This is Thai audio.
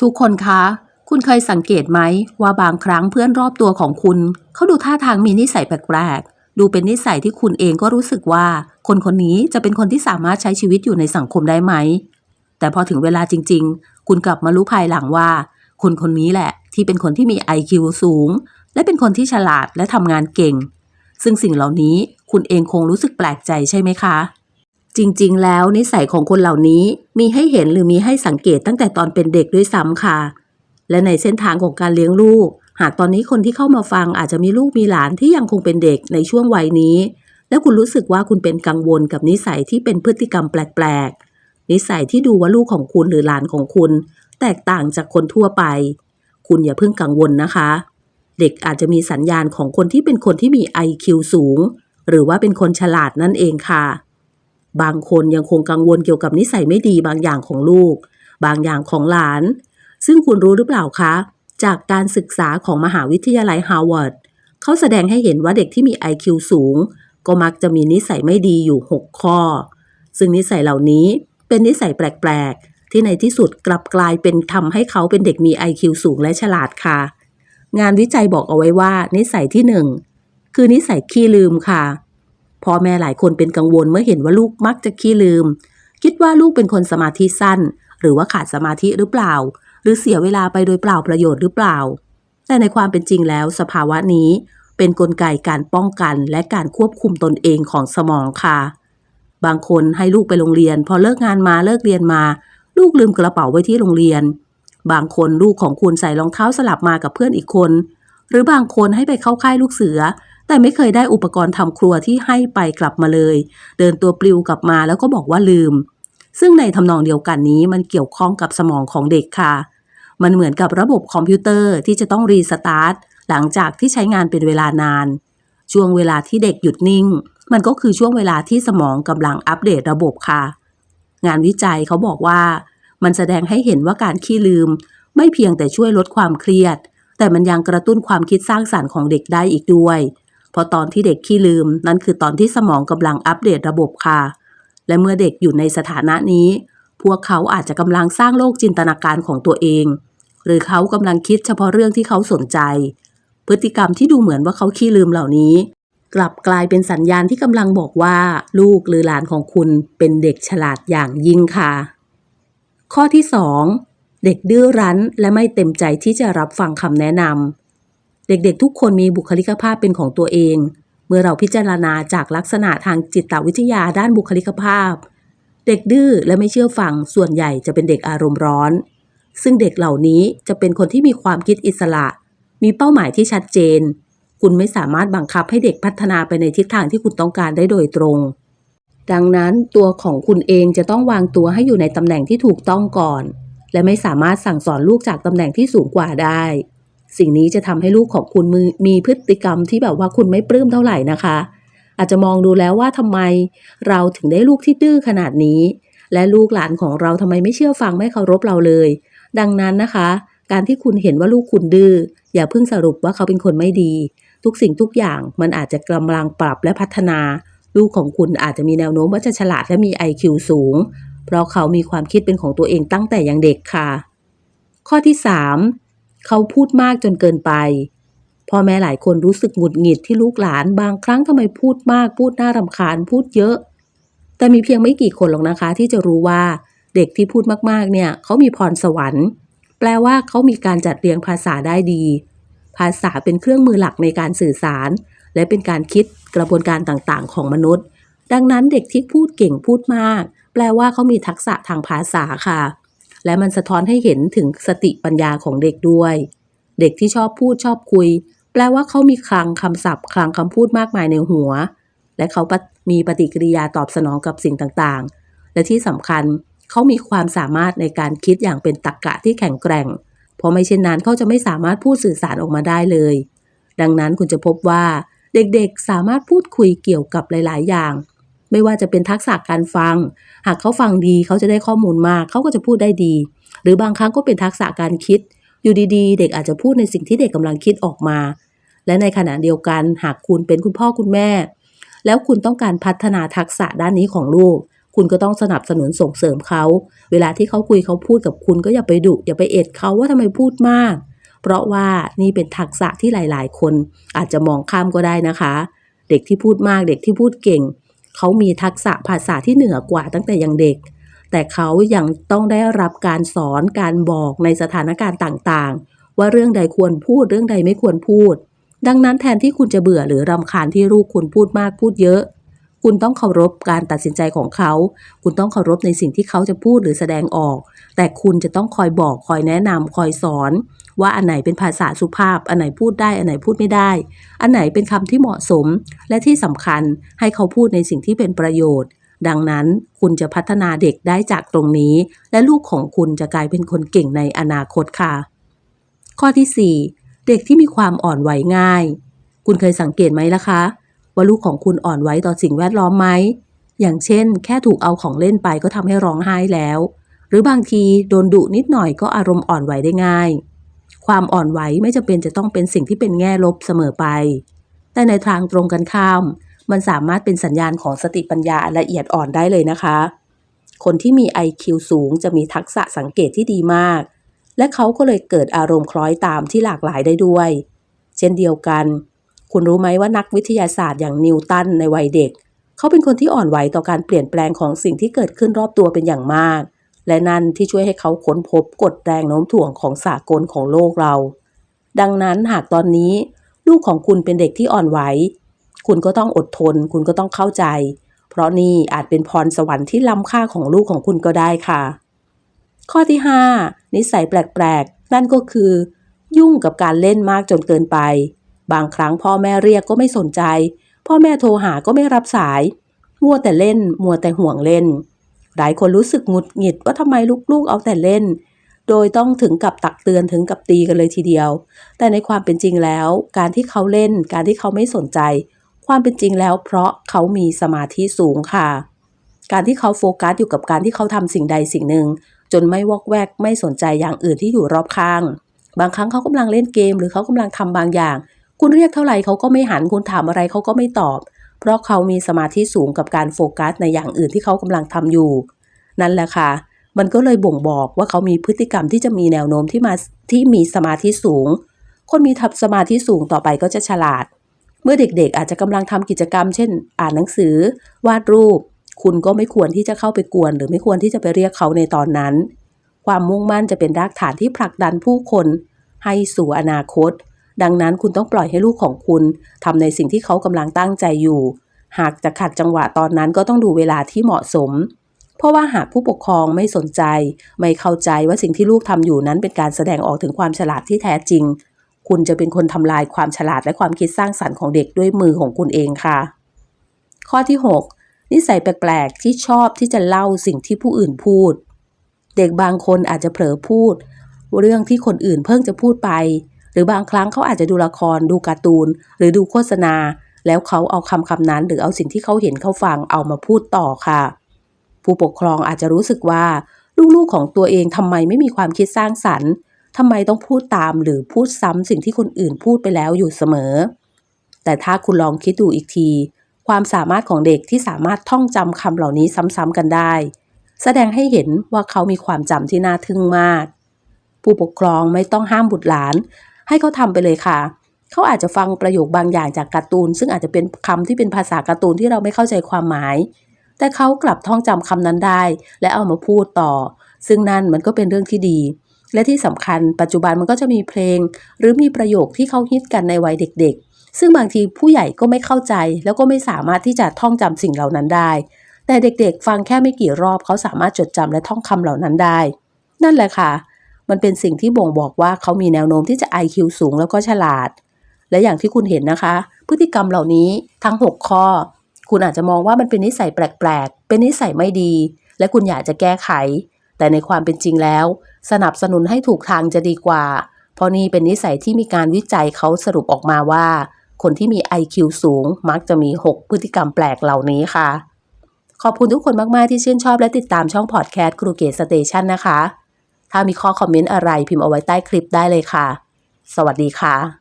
ทุกคนคะ คุณเคยสังเกตไหมว่าบางครั้งเพื่อนรอบตัวของคุณ เขาดูท่าทางมีนิสัยแปลกๆ ดูเป็นนิสัยที่คุณเองก็รู้สึกว่า คนคนนี้จะเป็นคนที่สามารถใช้ชีวิตอยู่ในสังคมได้ไหม แต่พอถึงเวลาจริง ๆ คุณกลับมารู้ภายหลังว่า คนคนนี้แหละ ที่เป็นคนที่มี IQ สูง และเป็นคนที่ฉลาดและทำงานเก่ง ซึ่งสิ่งเหล่านี้คุณเองคงรู้สึกแปลกใจใช่ไหมคะ จริงๆ แล้วนิสัยของคนเหล่านี้มีให้เห็นหรือมีให้สังเกตตั้งแต่ตอนเป็นเด็กด้วยซ้ำค่ะ และในเส้นทางของการเลี้ยงลูก หากตอนนี้คนที่เข้ามาฟังอาจจะมีลูกมีหลานที่ยังคงเป็นเด็กในช่วงวัยนี้ และคุณรู้สึกว่าคุณเป็นกังวลกับนิสัยที่เป็นพฤติกรรมแปลกๆ นิสัยที่ดูว่าลูกของคุณหรือหลานของคุณ แตกต่างจากคนทั่วไป คุณอย่าเพิ่งกังวลนะคะ เด็กอาจจะมีสัญญาณของคนที่เป็นคนที่มี IQ สูง หรือว่าเป็นคนฉลาดนั่นเองค่ะ บางคนยังคงกังวลเกี่ยวกับนิสัยไม่ดีบางอย่างของลูก บางอย่างของหลาน ซึ่งคุณรู้หรือเปล่าคะ จากการศึกษาของมหาวิทยาลัยฮาร์วาร์ดเขาแสดงให้เห็นว่าเด็กที่มี IQ สูง ก็มักจะมีนิสัยไม่ดีอยู่ 6 ข้อ ซึ่งนิสัยเหล่านี้เป็นนิสัยแปลก ๆ ที่ในที่สุดกลับกลายเป็นทำให้เขาเป็นเด็กมี IQ สูงและฉลาดค่ะ งานวิจัยบอกเอาไว้ว่า นิสัยที่หนึ่งคือนิสัยขี้ลืมค่ะ พ่อแม่หลายคนเป็นกังวลเมื่อเห็นว่าลูกมักจะขี้ลืม คิดว่าลูกเป็นคนสมาธิสั้น หรือว่าขาดสมาธิหรือเปล่า หรือเสียเวลาไปโดยเปล่าประโยชน์หรือเปล่า แต่ในความเป็นจริงแล้วสภาวะนี้ เป็นนกลไกการป้องกันและการควบคุมตนเองของสมองค่ะ บางคนให้ลูกไปโรงเรียน พอเลิกงานมาเลิกเรียนมา ลูกลืมกระเป๋าไว้ที่โรงเรียน บางคนลูกของคุณใส่รองเท้าสลับมากับเพื่อนอีกคน หรือบางคนให้ไปเข้าค่ายลูกเสือ แต่ไม่เคยได้อุปกรณ์ทำครัวที่ให้ไปกลับมาเลย เดินตัวปลิวกลับมาแล้วก็บอกว่าลืม ซึ่งในทำนองเดียวกันนี้มันเกี่ยวข้องกับสมองของเด็กค่ะ มันเหมือนกับระบบคอมพิวเตอร์ที่จะต้องรีสตาร์ทหลังจากที่ใช้งานเป็นเวลานาน ช่วงเวลาที่เด็กหยุดนิ่ง มันก็คือช่วงเวลาที่สมองกำลังอัปเดตระบบค่ะ งานวิจัยเขาบอกว่า มันแสดงให้เห็นว่าการขี้ลืม ไม่เพียงแต่ช่วยลดความเครียด แต่มันยังกระตุ้นความคิดสร้างสารรค์ของเด็กได้อีกด้วย เพราะตอนที่เด็กขี้ลืมนั่นคือตอนที่สมองกำลังอัปเดตระบบค่ะ และเมื่อเด็กอยู่ในสถานะนี้ พวกเขาอาจจะกำลังสร้างโลกจินตนาการของตัวเอง หรือเขากำลังคิดเฉพาะเรื่องที่เขาสนใจ พฤติกรรมที่ดูเหมือนว่าเขาขี้ลืมเหล่านี้ กลับกลายเป็นสัญญาณที่กำลังบอกว่า ลูกหรือหลานของคุณเป็นเด็กฉลาดอย่างยิ่งค่ะ ข้อที่ 2 เด็กดื้อรั้นและไม่เต็มใจที่จะรับฟังคำแนะนำ เด็กๆ ทุกคนมีบุคลิกภาพเป็นของตัวเอง เมื่อเราพิจารณาจากลักษณะทางจิตวิทยาด้านบุคลิกภาพ เด็กดื้อและไม่เชื่อฟังส่วนใหญ่จะเป็นเด็กอารมณ์ร้อน ซึ่งเด็กเหล่านี้จะเป็นคนที่มีความคิดอิสระ มีเป้าหมายที่ชัดเจน คุณไม่สามารถบังคับให้เด็กพัฒนาไปในทิศทางที่คุณต้องการได้โดยตรง ดังนั้นตัวของคุณเองจะต้องวางตัวให้อยู่ในตำแหน่งที่ถูกต้องก่อน และไม่สามารถสั่งสอนลูกจากตำแหน่งที่สูงกว่าได้ สิ่งนี้จะทำให้ลูกของคุณมีพฤติกรรมที่แบบว่าคุณไม่ปลื้มเท่าไหร่นะคะ อาจจะมองดูแล้วว่าทำไมเราถึงได้ลูกที่ดื้อขนาดนี้ และลูกหลานของเราทำไมไม่เชื่อฟังไม่เคารพเราเลย ดังนั้นนะคะ การที่คุณเห็นว่าลูกคุณดื้ออย่าเพิ่งสรุปว่าเขาเป็นคนไม่ดี ทุกสิ่งทุกอย่างมันอาจจะกำลังปรับและพัฒนา ลูกของคุณอาจจะมีแนวโน้มว่าจะฉลาดและมี IQ สูง เพราะเขามีความคิดเป็นของตัวเองตั้งแต่ยังเด็กค่ะ ข้อที่3 เขาพูดมากจนเกินไปพ่อแม่หลายคนรู้สึกหงุดหงิดที่ลูกหลานบางครั้งทำไมพูดมาก พูดน่ารำคาญพูดเยอะ แต่มีเพียงไม่กี่คนหรอกนะคะ ที่จะรู้ว่าเด็กที่พูดมากๆ เนี่ยเขามีพรสวรรค์ แปลว่าเขามีการจัดเรียงภาษาได้ดี ภาษาเป็นเครื่องมือหลักในการสื่อสาร และเป็นการคิดกระบวนการต่างๆ ของมนุษย์ ดังนั้นเด็กที่พูดเก่งพูดมาก แปลว่าเขามีทักษะทางภาษาค่ะ และมันสะท้อนให้เห็นถึงสติปัญญาของเด็กด้วย เด็กที่ชอบพูดชอบคุย แปลว่าเขามีคลังคำศัพท์คลังคำพูดมากมายในหัว และเขามีปฏิกิริยาตอบสนองกับสิ่งต่างๆ และที่สำคัญเขามีความสามารถในการคิดอย่างเป็นตรรกะที่แข็งแกร่ง เพราะไม่เช่นนั้นเขาจะไม่สามารถพูดสื่อสารออกมาได้เลย ดังนั้นคุณจะพบว่าเด็กๆ สามารถพูดคุยเกี่ยวกับหลาย ๆ อย่าง ไม่ว่าจะเป็นทักษะการฟัง หากเขาฟังดีเขาจะได้ข้อมูลมาก เขาก็จะพูดได้ดี หรือบางครั้งก็เป็นทักษะการคิด อยู่ดีๆ เด็กอาจจะพูดในสิ่งที่เด็กกำลังคิดออกมา และในขณะเดียวกันหากคุณเป็นคุณพ่อคุณแม่ แล้วคุณต้องการพัฒนาทักษะด้านนี้ของลูก คุณก็ต้องสนับสนุนส่งเสริมเขา เวลาที่เขาคุยเขาพูดกับคุณก็อย่าไปดุอย่าไปเอ็ดเขาว่าทำไมพูดมาก เพราะว่านี่เป็นทักษะที่หลาย ๆ คน อาจจะมองข้ามก็ได้นะคะ เด็กที่พูดมากเด็กที่พูดเก่ง เขามีทักษะภาษาที่เหนือกว่าตั้งแต่ยังเด็ก แต่เขายังต้องได้รับการสอนการบอกในสถานการณ์ต่างๆ ว่าเรื่องใดควรพูดเรื่องใดไม่ควรพูด ดังนั้นแทนที่คุณจะเบื่อหรือรำคาญที่ลูกคุณพูดมากพูดเยอะ คุณต้องเคารพการตัดสินใจของเขา คุณต้องเคารพในสิ่งที่เขาจะพูดหรือแสดงออก แต่คุณจะต้องคอยบอกคอยแนะนำคอยสอน ว่าอันไหนเป็นภาษาสุภาพ อันไหนพูดได้ อันไหนพูดไม่ได้ อันไหนเป็นคำที่เหมาะสม และที่สำคัญให้เขาพูดในสิ่งที่เป็นประโยชน์ ดังนั้นคุณจะพัฒนาเด็กได้จากตรงนี้ และลูกของคุณจะกลายเป็นคนเก่งในอนาคตค่ะ ข้อที่ 4 เด็กที่มีความอ่อนไหวง่าย คุณเคยสังเกตไหมล่ะคะ ว่าลูกของคุณอ่อนไหวต่อสิ่งแวดล้อมไหมอย่างเช่น แค่ถูกเอาของเล่นไปก็ทำให้ร้องไห้แล้ว หรือบางทีโดนดุนิดหน่อยก็อารมณ์อ่อนไหวได้ง่าย ความอ่อนไหวไม่จำเป็นจะต้องเป็นสิ่งที่เป็นแง่ลบเสมอไป แต่ในทางตรงกันข้าม มันสามารถเป็นสัญญาณของสติปัญญาละเอียดอ่อนได้เลยนะคะ คนที่มี IQ สูงจะมีทักษะสังเกตที่ดีมาก และเขาก็เลยเกิดอารมณ์คล้อยตามที่หลากหลายได้ด้วย เช่นเดียวกัน คุณรู้ไหมว่านักวิทยาศาสตร์อย่างนิวตันในวัยเด็ก เขาเป็นคนที่อ่อนไหวต่อการเปลี่ยนแปลงของสิ่งที่เกิดขึ้นรอบตัวเป็นอย่างมาก และนั่นที่ช่วยให้เขาค้นพบกฎแรงโน้มถ่วงของสากลของโลกเรา ดังนั้นหากตอนนี้ลูกของคุณเป็นเด็กที่อ่อนไหว คุณก็ต้องอดทน คุณก็ต้องเข้าใจ เพราะนี่อาจเป็นพรสวรรค์ที่ล้ำค่าของลูกของคุณก็ได้ค่ะ ข้อที่ 5 นิสัยแปลกๆ นั่นก็คือ ยุ่งกับการเล่นมากจนเกินไป บางครั้งพ่อแม่เรียกก็ไม่สนใจ พ่อแม่โทรหาก็ไม่รับสาย มัวแต่เล่น มัวแต่ห่วงเล่น หลายคนรู้สึกหงุดหงิดว่าทำไมลูกๆเอาแต่เล่น โดยต้องถึงกับตักเตือนถึงกับตีกันเลยทีเดียว แต่ในความเป็นจริงแล้ว การที่เขาเล่น การที่เขาไม่สนใจ ความเป็นจริงแล้ว เพราะเขามีสมาธิสูงค่ะ การที่เขาโฟกัสอยู่กับการที่เขาทำสิ่งใดสิ่งหนึ่ง จนไม่วอกแวกไม่สนใจอย่างอื่นที่อยู่รอบข้าง บางครั้งเขากำลังเล่นเกม หรือเขากำลังทำบางอย่าง คุณเรียกเท่าไหร่เขาก็ไม่หันคุณถามอะไรเขาก็ไม่ตอบ เพราะเขามีสมาธิสูงกับการโฟกัสในอย่างอื่นที่เขากำลังทำอยู่ นั่นแหละค่ะ มันก็เลยบ่งบอกว่าเขามีพฤติกรรมที่จะมีแนวโน้มที่มาที่มีสมาธิสูง คนมีทับสมาธิสูงต่อไปก็จะฉลาด เมื่อเด็กๆ อาจจะกำลังทำกิจกรรม เช่น อ่านหนังสือ วาดรูป คุณก็ไม่ควรที่จะเข้าไปกวน หรือไม่ควรที่จะไปเรียกเขาในตอนนั้น ความมุ่งมั่นจะเป็นรากฐานที่ผลักดันผู้คน ให้สู่อนาคต ดังนั้นคุณต้องปล่อยให้ลูกของคุณทำในสิ่งที่เขากำลังตั้งใจอยู่ หากจะขัดจังหวะตอนนั้นก็ต้องดูเวลาที่เหมาะสม เพราะว่าหากผู้ปกครองไม่สนใจ ไม่เข้าใจว่าสิ่งที่ลูกทำอยู่นั้นเป็นการแสดงออกถึงความฉลาดที่แท้จริง คุณจะเป็นคนทำลายความฉลาดและความคิดสร้างสรรค์ของเด็กด้วยมือของคุณเองค่ะ ข้อที่ 6 นิสัยแปลกๆที่ชอบที่จะเล่าสิ่งที่ผู้อื่นพูด เด็กบางคนอาจจะเผลอพูด เรื่องที่คนอื่นเพิ่งจะพูดไป หรือบางครั้งเขาอาจจะดูละคร ดูการ์ตูน หรือดูโฆษณา แล้วเขาเอาคำคำนั้น หรือเอาสิ่งที่เขาเห็นเขาฟังเอามาพูดต่อค่ะ ผู้ปกครองอาจจะรู้สึกว่า ลูกๆของตัวเองทำไมไม่มีความคิดสร้างสรรค์ทำไมต้องพูดตามหรือพูดซ้ำสิ่งที่คนอื่นพูดไปแล้วอยู่เสมอ แต่ถ้าคุณลองคิดดูอีกที ความสามารถของเด็กที่สามารถท่องจำคำเหล่านี้ซ้ำๆกันได้ แสดงให้เห็นว่าเขามีความจำที่น่าทึ่งมาก ผู้ปกครองไม่ต้องห้ามบุตรหลาน ให้เขาทำไปเลยค่ะเขาอาจจะฟังประโยคบางอย่างจากการ์ตูน ซึ่งอาจจะเป็นคำที่เป็นภาษาการ์ตูนที่เราไม่เข้าใจความหมาย แต่เขากลับท่องจำคำนั้นได้ และเอามาพูดต่อ ซึ่งนั่นมันก็เป็นเรื่องที่ดี และที่สำคัญ ปัจจุบันมันก็จะมีเพลง หรือมีประโยคที่เขาฮิตกันในวัยเด็ก ๆ ซึ่งบางทีผู้ใหญ่ก็ไม่เข้าใจ แล้วก็ไม่สามารถที่จะท่องจำสิ่งเหล่านั้นได้ แต่เด็กๆ ฟังแค่ไม่กี่รอบเขาสามารถจดจำและท่องคำเหล่านั้นได้ นั่นแหละค่ะ มันเป็นสิ่งที่บ่งบอกว่าเขามีแนวโน้มที่จะ IQ สูงแล้วก็ฉลาด และอย่างที่คุณเห็นนะคะ พฤติกรรมเหล่านี้ทั้ง 6 ข้อ คุณอาจจะมองว่ามันเป็นนิสัยแปลกๆ เป็นนิสัยไม่ดี และคุณอยากจะแก้ไข แต่ในความเป็นจริงแล้ว สนับสนุนให้ถูกทางจะดีกว่า เพราะนี่เป็นนิสัยที่มีการวิจัยเขาสรุปออกมาว่า คนที่มี IQ สูงมักจะมี 6 พฤติกรรมแปลกเหล่านี้ค่ะขอบคุณทุกคนมาก ๆ ที่ชื่นชอบและติดตามช่องพอดแคสต์ครูเกตสเตชันนะคะ ถ้ามีข้อคอมเมนต์อะไรพิมพ์เอาไว้ใต้คลิปได้เลยค่ะ สวัสดีค่ะ